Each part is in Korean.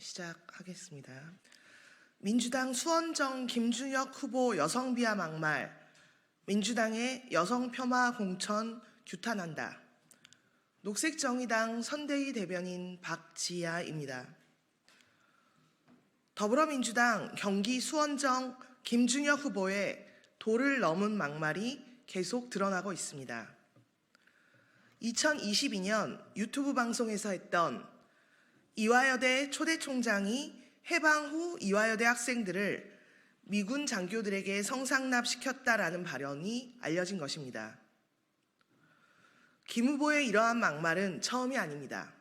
네, 시작하겠습니다. 민주당 수원정 김준혁 후보 여성 비하 막말, 민주당의 여성 폄하 공천 규탄한다. 녹색정의당 선대위 대변인 박지아입니다. 더불어민주당 경기 수원정 김준혁 후보의 도를 넘은 막말이 계속 드러나고 있습니다. 2022년 유튜브 방송에서 했던 이화여대 초대 총장이 해방 후 이화여대 학생들을 미군 장교들에게 성상납 시켰다라는 발언이 알려진 것입니다. 김 후보의 이러한 막말은 처음이 아닙니다.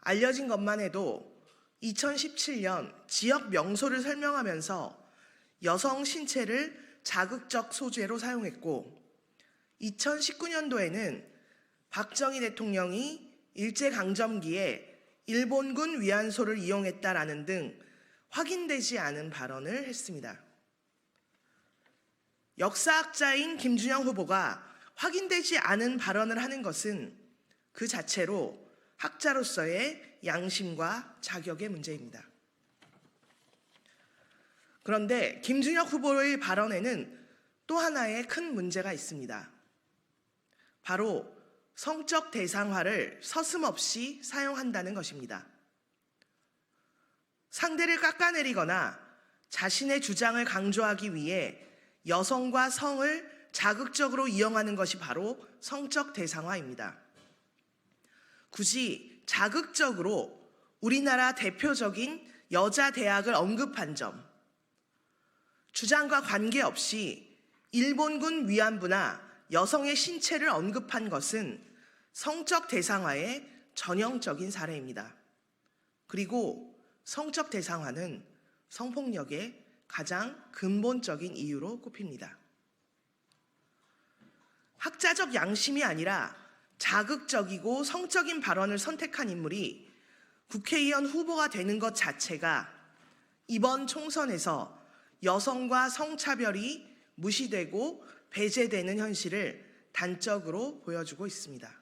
알려진 것만 해도 2017년 지역 명소를 설명하면서 여성 신체를 자극적 소재로 사용했고 2019년도에는 박정희 대통령이 일제강점기에 일본군 위안소를 이용했다라는 등 확인되지 않은 발언을 했습니다. 역사학자인 김준영 후보가 확인되지 않은 발언을 하는 것은 그 자체로 학자로서의 양심과 자격의 문제입니다. 그런데 김준혁 후보의 발언에는 또 하나의 큰 문제가 있습니다. 바로 성적 대상화를 서슴없이 사용한다는 것입니다. 상대를 깎아내리거나 자신의 주장을 강조하기 위해 여성과 성을 자극적으로 이용하는 것이 바로 성적 대상화입니다. 굳이 자극적으로 우리나라 대표적인 여자 대학을 언급한 점, 주장과 관계없이 일본군 위안부나 여성의 신체를 언급한 것은 성적 대상화의 전형적인 사례입니다. 그리고 성적 대상화는 성폭력의 가장 근본적인 이유로 꼽힙니다. 학자적 양심이 아니라 자극적이고 성적인 발언을 선택한 인물이 국회의원 후보가 되는 것 자체가 이번 총선에서 여성과 성차별이 무시되고 배제되는 현실을 단적으로 보여주고 있습니다.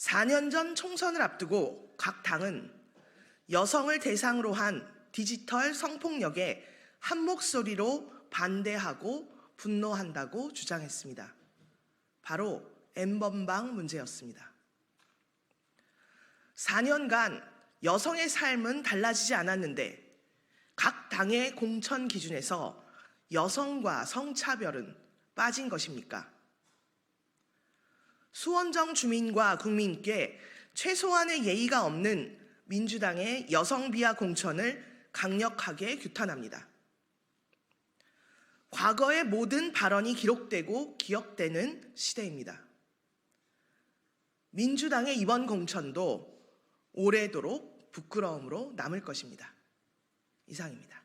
4년 전 총선을 앞두고 각 당은 여성을 대상으로 한 디지털 성폭력에 한 목소리로 반대하고 분노한다고 주장했습니다. 바로 N번방 문제였습니다. 4년간 여성의 삶은 달라지지 않았는데 각 당의 공천 기준에서 여성과 성차별은 빠진 것입니까? 수원정 주민과 국민께 최소한의 예의가 없는 민주당의 여성 비하 공천을 강력하게 규탄합니다. 과거의 모든 발언이 기록되고 기억되는 시대입니다. 민주당의 이번 공천도 오래도록 부끄러움으로 남을 것입니다. 이상입니다.